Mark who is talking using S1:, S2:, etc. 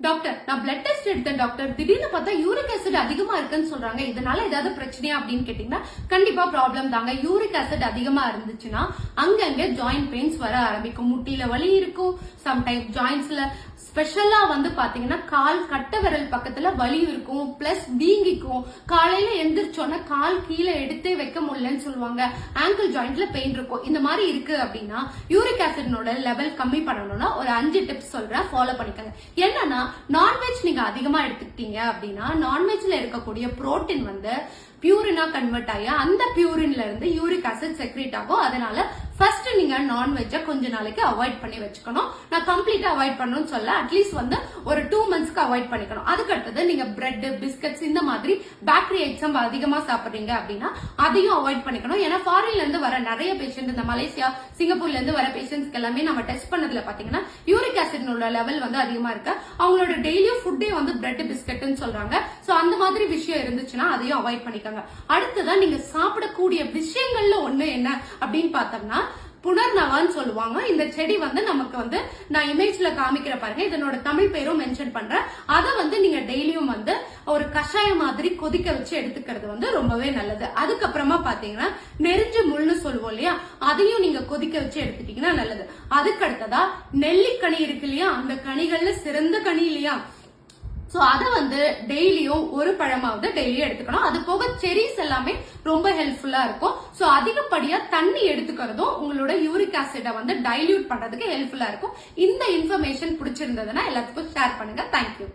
S1: Doctor நான் blood test எடுத்தேன் doctor திடீர்னு பார்த்தா யூரிக் ஆசிட் அதிகமா இருக்குன்னு சொல்றாங்க. இதனால ஏதாவது பிரச்சனையா அப்படின்னு கேட்டீங்கன்னா கண்டிப்பா ப்ராப்ளம் தாங்க. யூரிக் ஆசிட் அதிகமா இருந்துச்சுன்னா அங்கங்க ஜாயிண்ட் பெயின்ஸ் வர ஆரம்பிக்கும். முட்டியில வலி இருக்கும். சம்டைம் ஜாயின்ஸ்ல ஸ்பெஷலா வந்து பாத்தீங்கன்னா கால் கட்ட விரல் பக்கத்துல வலி இருக்கும். பிளஸ் வீங்கிக்கும். காலையில எந்திரிச்சோன்னா கால் கீழே எடுத்தே வைக்க முடியலன்னு சொல்லுவாங்க. ஆங்கிள் ஜாயிண்ட்ல பெயின் இருக்கும். இந்த மாதிரி இருக்கு அப்படின்னா யூரிக் ஆசிட்னோட லெவல் கம்மி பண்ணணும்னா ஒரு அஞ்சு டிப்ஸ் சொல்றேன். ஃபாலோ பண்ணிக்கோங்க. என்னன்னா நான்வெஜ் நீங்க அதிகமா எடுத்துக்கிட்டீங்க அப்படின்னா நான்வெஜ்ல இருக்கக்கூடிய புரோட்டீன் வந்து பியூரினா கன்வெர்ட் ஆகி அந்த பியூரின்ல இருந்து யூரிக் அசிட் செக்ரேட் ஆகும். அதனால ஃபர்ஸ்ட் நீங்க நான்வெஜ்ஜை கொஞ்ச நாளைக்கு அவாய்ட் பண்ணி வச்சுக்கணும். நான் கம்ப்ளீட்டா அவாய்ட் பண்ணணும்னு சொல்ல அட்லீஸ்ட் வந்து ஒரு டூ மந்த்ஸ்க்கு அவாய்ட் பண்ணிக்கணும். அதுக்கு அடுத்தது நீங்க பிரெட் பிஸ்கட்ஸ் இந்த மாதிரி பேக்கரி ஐட்டம் அதிகமா சாப்பிடுறீங்க அப்படின்னா அதையும் அவாய்ட் பண்ணிக்கணும். ஏன்னா ஃபாரின்ல இருந்து வர நிறைய பேஷண்ட் இந்த மலேசியா சிங்கப்பூர்ல இருந்து வர பேஷண்ட்ஸ்க்கு எல்லாமே நம்ம டெஸ்ட் பண்ணதுல பாத்தீங்கன்னா யூரிக் ஆசிட் உள்ள லெவல் வந்து அதிகமா இருக்கு. அவங்களோட டெய்லியும் ஃபுட்டே வந்து பிரெட் பிஸ்கட்னு சொல்றாங்க. சோ அந்த மாதிரி விஷயம் இருந்துச்சுன்னா அதையும் அவாய்ட் பண்ணிக்கோங்க அடுத்ததான் நீங்க சாப்பிடக்கூடிய விஷயங்கள்ல ஒண்ணு என்ன அப்படின்னு பார்த்தோம்னா புனர்நவான்னு சொல்லுவாங்க. இந்த செடி வந்து நமக்கு வந்து நான் இமேஜ்ல காமிக்கிற பாருங்க. இதனோட தமிழ் பேரும் மென்ஷன் பண்றேன். அதை வந்து நீங்க டெய்லியும் வந்து ஒரு கஷாயம் மாதிரி கொதிக்க வச்சு எடுத்துக்கிறது வந்து ரொம்பவே நல்லது. அதுக்கப்புறமா பாத்தீங்கன்னா நெறிஞ்சு முள்னு சொல்லுவோம் இல்லையா? அதையும் நீங்க கொதிக்க வச்சு எடுத்துட்டீங்கன்னா நல்லது. அதுக்கு அடுத்ததா நெல்லிக்கனி இருக்கு இல்லையா? அந்த கனிகள்ல சிறந்த கனி இல்லையா? ஸோ அதை வந்து டெய்லியும் ஒரு பழமாவது டெய்லியும் எடுத்துக்கணும். அது போக செரிஸ் எல்லாமே ரொம்ப ஹெல்ப்ஃபுல்லாக இருக்கும். ஸோ அதிகப்படியாக தண்ணி எடுத்துக்கிறதும் உங்களோட யூரிக் ஆசிடை வந்து டைல்யூட் பண்ணுறதுக்கு ஹெல்ப்ஃபுல்லாக இருக்கும். இந்த இன்ஃபர்மேஷன் பிடிச்சிருந்ததுன்னா எல்லாத்துக்கும் ஷேர் பண்ணுங்க. தேங்க்யூ